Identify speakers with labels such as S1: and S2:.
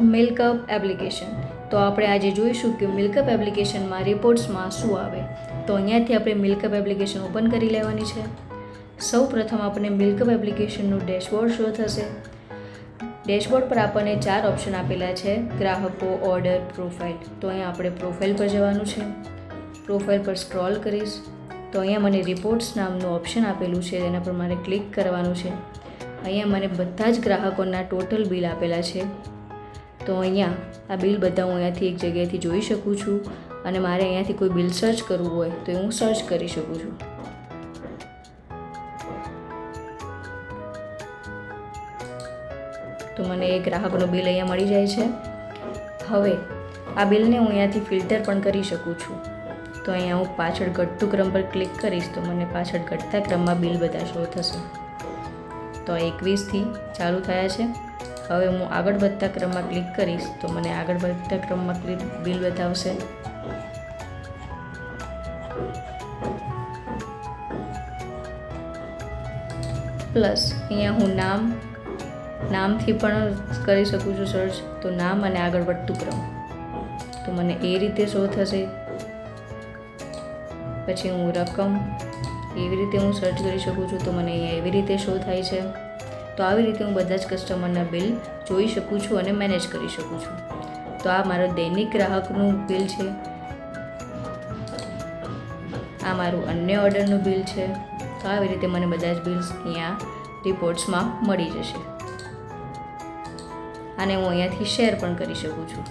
S1: MilkUp application. તો આપણે આજે જોઈશું કે મિલ્કઅપ એપ્લિકેશનમાં રિપોર્ટ્સમાં શું આવે. તો અહીંયાથી આપણે મિલ્કઅપ એપ્લિકેશન ઓપન કરી લેવાની છે. સૌ પ્રથમ આપણને મિલ્કઅપ એપ્લિકેશનનું ડેશબોર્ડ શો થશે. ડેશબોર્ડ પર આપણને ચાર ઓપ્શન આપેલા છે, ગ્રાહકો, ઓર્ડર, પ્રોફાઇલ. તો અહીંયા આપણે પ્રોફાઇલ પર જવાનું છે. પ્રોફાઇલ પર સ્ક્રોલ કરીશ. તો અહીંયા મને રિપોર્ટ્સ નામનું ઓપ્શન આપેલું છે એના પર મારે ક્લિક કરવાનું છે. અહીંયા મને બધા જ ગ્રાહકોના ટોટલ બિલ આપેલા છે. તો અહીંયા આ બિલ બધા હું અહીંયાથી એક જગ્યાએથી જોઈ શકું છું અને મારે અહીંયાથી કોઈ બિલ સર્ચ કરવું હોય તો એ હું સર્ચ કરી શકું છું. તો મને એ ગ્રાહકનું બિલ અહીંયા મળી જાય છે. હવે આ બિલને હું અહીંયાથી ફિલ્ટર પણ કરી શકું છું. તો અહીંયા હું પાછળ ઘટતું ક્રમ પર ક્લિક કરીશ તો મને પાછળ ઘટતા ક્રમમાં બિલ બધા શો થશે. તો એકવીસથી ચાલુ થયા છે. હવે હું આગળ વધતા ક્રમમાં ક્લિક કરીશ તો મને આગળ વધતા ક્રમમાં ક્લિક બિલ બતાવશે. પ્લસ અહીંયા હું નામ, નામથી પણ કરી શકું છું સર્ચ તો નામ અને આગળ વધતું ક્રમ. તો મને એ રીતે શો થશે. પછી હું રકમ એવી રીતે હું સર્ચ કરી શકું છું તો મને અહીંયા એવી રીતે શો થાય છે. તો આવી રીતે હું બધા જ કસ્ટમરના બિલ જોઈ શકું છું અને મેનેજ કરી શકું છું. તો આ મારો દૈનિક ગ્રાહકનું બિલ છે. આ મારું અન્ય ઓર્ડરનું બિલ છે. તો આવી રીતે મને બધા જ બિલ્સ અહીંયા રિપોર્ટ્સમાં મળી જશે. આને હું અહીંયાથી શેર પણ કરી શકું છું.